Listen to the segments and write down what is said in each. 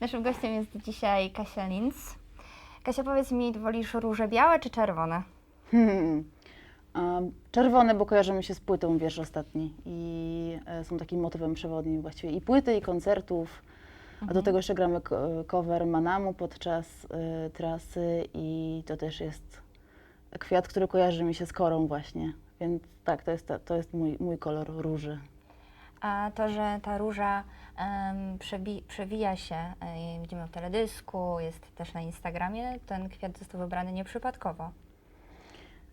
Naszym gościem jest dzisiaj Kasia Linz. Kasia, powiedz mi, wolisz róże białe czy czerwone? Hmm. Um, Czerwone, bo kojarzy mi się z płytą wiersz ostatni i e, są takim motywem przewodnim właściwie i płyty, i koncertów. A do tego jeszcze gramy cover Manamu podczas e, trasy i to też jest kwiat, który kojarzy mi się z korą właśnie. Więc tak, to jest, ta, to jest mój, mój kolor róży. A to, że ta róża przebi- przewija się, e, widzimy w teledysku, jest też na Instagramie, ten kwiat został wybrany nieprzypadkowo.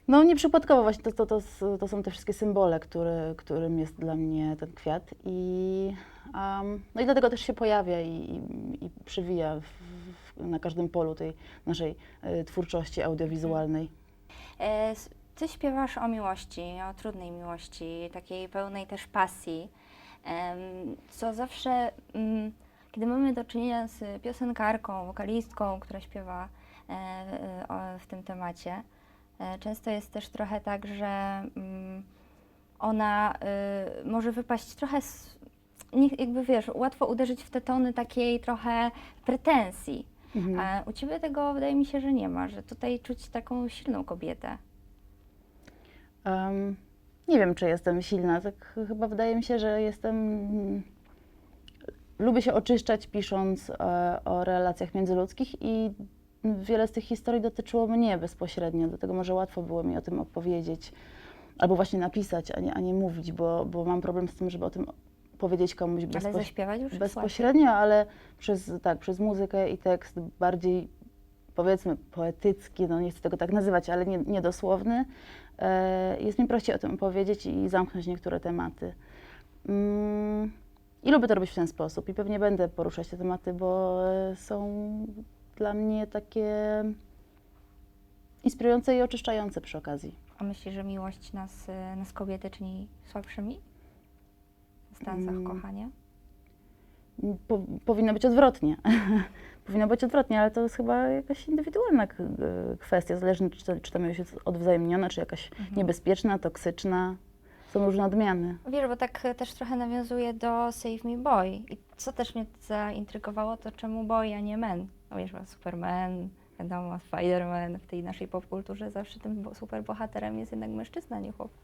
No nieprzypadkowo właśnie to, to, to, to są te wszystkie symbole, które, którym jest dla mnie ten kwiat i, um, no i dlatego też się pojawia i, i, i przywija w, w, na każdym polu tej naszej e, twórczości audiowizualnej. E, s- Ty śpiewasz o miłości, o trudnej miłości, takiej pełnej też pasji, co zawsze, mm, kiedy mamy do czynienia z piosenkarką, wokalistką, która śpiewa e, w tym temacie, e, często jest też trochę tak, że mm, ona y, może wypaść trochę z, jakby wiesz, łatwo uderzyć w te tony takiej trochę pretensji. Mhm. A u Ciebie tego wydaje mi się, że nie ma, że tutaj czuć taką silną kobietę. Em, nie wiem, czy jestem silna, tak chyba wydaje mi się, że jestem. Lubię się oczyszczać pisząc e, o relacjach międzyludzkich i wiele z tych historii dotyczyło mnie bezpośrednio, dlatego może łatwo było mi o tym opowiedzieć albo właśnie napisać, a nie, a nie mówić, bo, bo mam problem z tym, żeby o tym powiedzieć komuś Ale już jest Bezpośrednio, ale przez, tak, przez muzykę i tekst bardziej powiedzmy poetycki, no nie chcę tego tak nazywać, ale nie, niedosłowny, e, jest mi prościej o tym opowiedzieć i zamknąć niektóre tematy. Mm, I lubię to robić w ten sposób i pewnie będę poruszać te tematy, bo e, są dla mnie takie inspirujące i oczyszczające przy okazji. A myślisz, że miłość nas, y, nas kobiety czyni słabszymi? W stansach Mm. kochania? Po, powinno być odwrotnie. powinno być odwrotnie, ale to jest chyba jakaś indywidualna e, kwestia, zależnie czy, to- czy ta miłość jest odwzajemniona, czy jakaś niebezpieczna, toksyczna. Są różne odmiany. Wiesz, bo tak y, też trochę nawiązuje do Save Me Boy. I co też mnie zaintrygowało, to czemu boy, a nie men? No wiesz, Superman, wiadomo, Spider-Man w tej naszej popkulturze zawsze tym bo- superbohaterem jest jednak mężczyzna, nie chłopiec.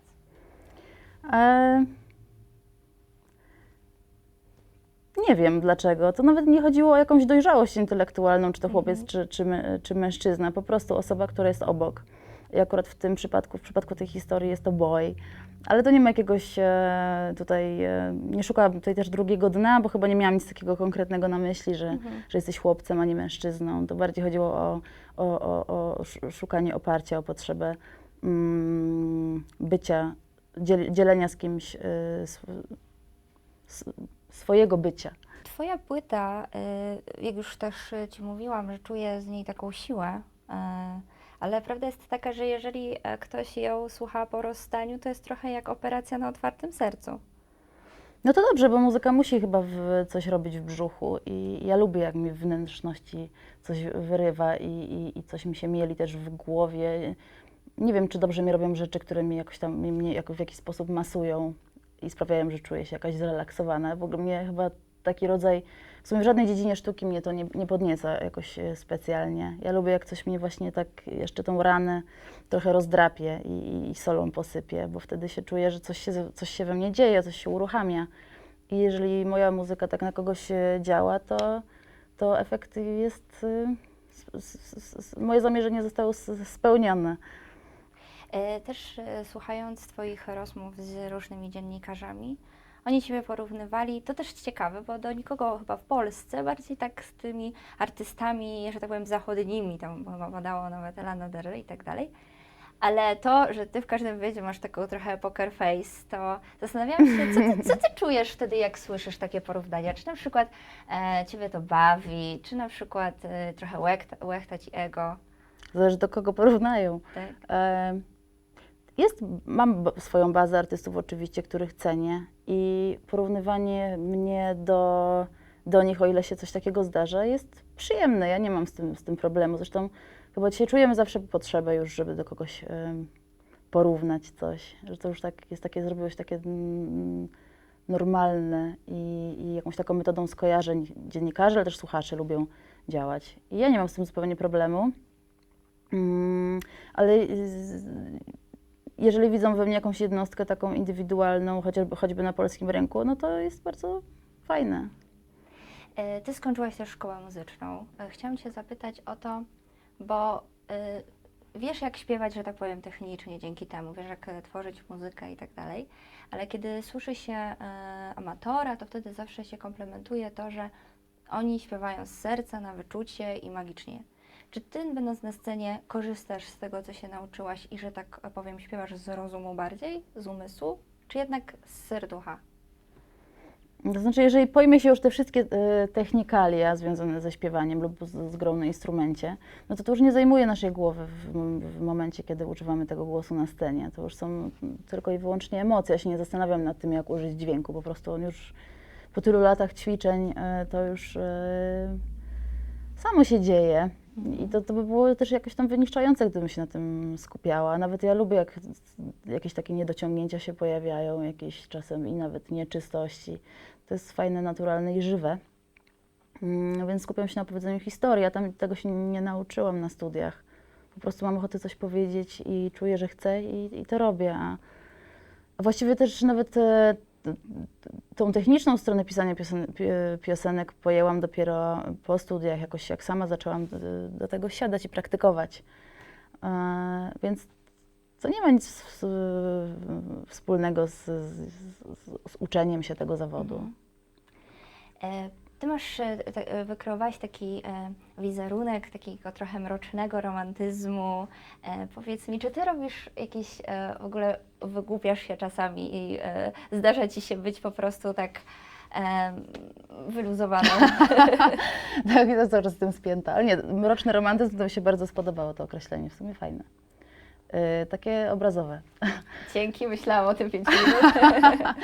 E... Nie wiem dlaczego. To nawet nie chodziło o jakąś dojrzałość intelektualną, czy to chłopiec, Mhm. czy, czy, my, czy mężczyzna. Po prostu osoba, która jest obok. I akurat w tym przypadku, w przypadku tej historii jest to boy. Ale to nie ma jakiegoś e, tutaj, e, nie szukałam tutaj też drugiego dna, bo chyba nie miałam nic takiego konkretnego na myśli, że, że jesteś chłopcem, a nie mężczyzną. To bardziej chodziło o, o, o, o sz- szukanie oparcia, o potrzebę mm, bycia, dziel, dzielenia z kimś y, s, swojego bycia. Twoja płyta, y, jak już też Ci mówiłam, że czuję z niej taką siłę, y, ale prawda jest taka, że jeżeli e, ktoś ją słucha po rozstaniu, to jest trochę jak operacja na otwartym sercu. No to dobrze, bo muzyka musi chyba coś robić w brzuchu i ja lubię, jak mi w wnętrzności coś wyrywa i, i, i coś mi się mieli też w głowie. Nie wiem, czy dobrze mi robią rzeczy, które mi jakoś tam, mnie jako w jakiś sposób masują i sprawiają, że czuję się jakaś zrelaksowana. W ogóle mnie chyba taki rodzaj, w sumie w żadnej dziedzinie sztuki mnie to nie, nie podnieca jakoś e, specjalnie. Ja lubię, jak coś mnie właśnie tak jeszcze tą ranę trochę rozdrapie i, i solą posypie, bo wtedy się czuję, że coś się, coś się we mnie dzieje, coś się uruchamia. I jeżeli moja muzyka tak na kogoś e, działa, to, to efekt jest. s- Moje zamierzenie zostało spełnione. E, Też e, słuchając Twoich rozmów z różnymi dziennikarzami, oni Ciebie porównywali, to też ciekawe, bo do nikogo chyba w Polsce, bardziej tak z tymi artystami, że tak powiem, zachodnimi, tam chyba padało nawet Lana Del Rey i tak dalej. Ale to, że Ty w każdym wywiadzie masz taką trochę poker face, to zastanawiałam się, co ty, co ty czujesz wtedy, jak słyszysz takie porównania? Czy na przykład e, Ciebie to bawi, czy na przykład e, trochę łechta, łechta Ci ego, Zależy do kogo porównają. tak? E, Jest, mam swoją bazę artystów oczywiście, których cenię i porównywanie mnie do, do nich, o ile się coś takiego zdarza, jest przyjemne. Ja nie mam z tym, z tym problemu. Zresztą chyba dzisiaj czujemy zawsze potrzebę już, żeby do kogoś em, porównać coś. Że to już tak jest takie, zrobiło się takie mm, normalne i, i jakąś taką metodą skojarzeń dziennikarze, ale też słuchacze lubią działać. I ja nie mam z tym zupełnie problemu. Mm, ale jeżeli widzą we mnie jakąś jednostkę taką indywidualną, chociażby, choćby na polskim rynku, no to jest bardzo fajne. E, Ty skończyłaś też szkołę muzyczną. E, Chciałam Cię zapytać o to, bo e, wiesz jak śpiewać, że tak powiem, technicznie dzięki temu, wiesz jak tworzyć muzykę i tak dalej, ale kiedy słyszy się amatora, to wtedy zawsze się komplementuje to, że oni śpiewają z serca, na wyczucie i magicznie. Czy Ty, będąc na scenie, korzystasz z tego, co się nauczyłaś i, że tak powiem, śpiewasz z rozumu bardziej, z umysłu, czy jednak z serducha? To znaczy, jeżeli pojmie się już te wszystkie e, technikalia związane ze śpiewaniem lub z, z grą na instrumencie, no to to już nie zajmuje naszej głowy w, w momencie, kiedy używamy tego głosu na scenie. To już są tylko i wyłącznie emocje. Ja się nie zastanawiam nad tym, jak użyć dźwięku. Po prostu on już po tylu latach ćwiczeń e, to już e, samo się dzieje. I to, to by było też jakoś tam wyniszczające, gdybym się na tym skupiała. Nawet ja lubię, jak jakieś takie niedociągnięcia się pojawiają, jakieś czasem i nawet nieczystości. To jest fajne, naturalne i żywe. Mm, Więc skupiam się na opowiedzeniu historii. Ja tam tego się nie nauczyłam na studiach. Po prostu mam ochotę coś powiedzieć i czuję, że chcę i, i to robię. A, właściwie też nawet e, tą techniczną stronę pisania piosen, piosenek pojęłam dopiero po studiach. Jakoś jak sama zaczęłam do, do tego siadać i praktykować. E, więc to nie ma nic w, wspólnego z, z, z, uczeniem się tego zawodu. Mhm. E, Ty masz, te- e, wykreowałaś taki e, wizerunek takiego trochę mrocznego romantyzmu. E, Powiedz mi, czy ty robisz jakieś, e, w ogóle wygłupiasz się czasami i e, zdarza ci się być po prostu tak e, wyluzowaną? Tak, to cały czas z tym spięta. Ale nie, mroczny romantyzm to mi się bardzo spodobało to określenie, w sumie fajne. Yy, takie obrazowe. Dzięki, myślałam o tym pięć minut.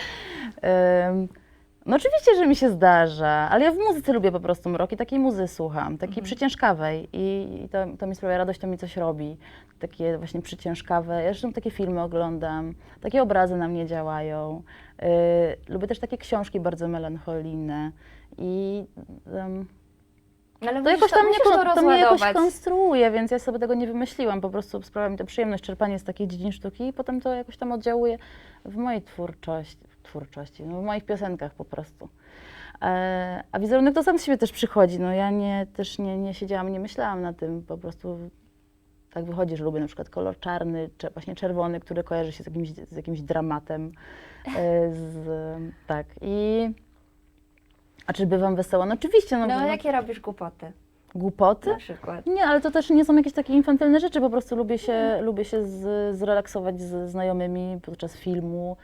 no oczywiście, że mi się zdarza, ale ja w muzyce lubię po prostu mrok i takiej muzy słucham, takiej Mhm. przyciężkawej i, i to, to mi sprawia radość, to mi coś robi. Takie właśnie przyciężkawe, ja zresztą takie filmy oglądam, takie obrazy na mnie działają. Yy, lubię też takie książki bardzo melancholijne i ale to jakoś tam mnie, musisz kon- to mnie jakoś konstruuje, więc ja sobie tego nie wymyśliłam. Po prostu sprawia mi to przyjemność czerpanie z takiej dziedzin sztuki i potem to jakoś tam oddziałuje w mojej twórczości, twórczości no w moich piosenkach po prostu. E, a wizerunek to sam z siebie też przychodzi. No ja nie, też nie, nie siedziałam, nie myślałam na tym, po prostu tak wychodzi, że lubię na przykład kolor czarny, cze- właśnie czerwony, który kojarzy się z jakimś, z jakimś dramatem. E, z, tak i... A czy bywam wesoła? No oczywiście. No, No, no, jakie robisz głupoty Głupoty? na przykład? Nie, ale to też nie są jakieś takie infantylne rzeczy, po prostu lubię się, lubię się z, zrelaksować z znajomymi podczas filmu,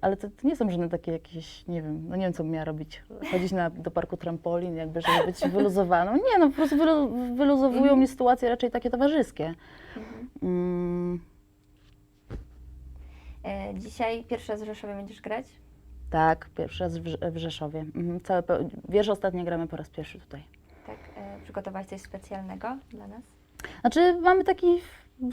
ale to, to nie są żadne takie jakieś, nie wiem, no nie wiem co bym miała robić, chodzić na, do parku trampolin, jakby, żeby być wyluzowaną. Nie, no po prostu wylu, wyluzowują Mhm. mnie sytuacje raczej takie towarzyskie. Mhm. Mm, E, Dzisiaj pierwszy raz w Rzeszowie będziesz grać? tak, pierwszy raz w, Rze- w Rzeszowie. Mhm, całe, wiersz ostatnio gramy po raz pierwszy tutaj. Tak, e, przygotowałaś coś specjalnego dla nas? Znaczy, mamy taki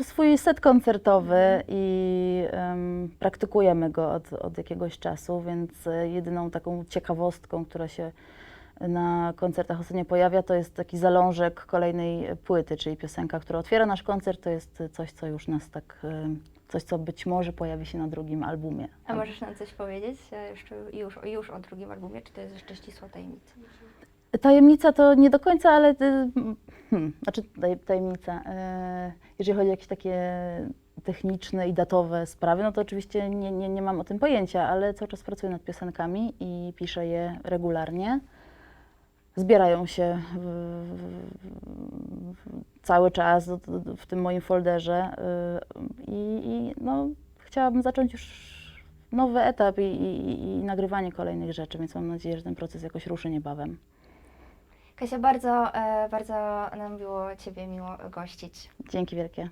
swój set koncertowy i em, praktykujemy go od, od jakiegoś czasu, więc e, jedyną taką ciekawostką, która się na koncertach ostatnio pojawia, to jest taki zalążek kolejnej płyty, czyli piosenka, która otwiera nasz koncert, to jest coś, co już nas tak, em, coś, co być może pojawi się na drugim albumie. A możesz nam coś powiedzieć e, jeszcze już, już o drugim albumie, czy to jest jeszcze ścisła tajemnica? Tajemnica to nie do końca, ale y, hmm, znaczy taj, tajemnica. e, Jeżeli chodzi o jakieś takie techniczne i datowe sprawy, no to oczywiście nie, nie, nie mam o tym pojęcia, ale cały czas pracuję nad piosenkami i piszę je regularnie. Zbierają się w, w, cały czas w, w tym moim folderze y, i, i no, chciałabym zacząć już nowy etap i, i, i nagrywanie kolejnych rzeczy, więc mam nadzieję, że ten proces jakoś ruszy niebawem. Kasia, bardzo, e, bardzo nam było Ciebie miło gościć. Dzięki wielkie.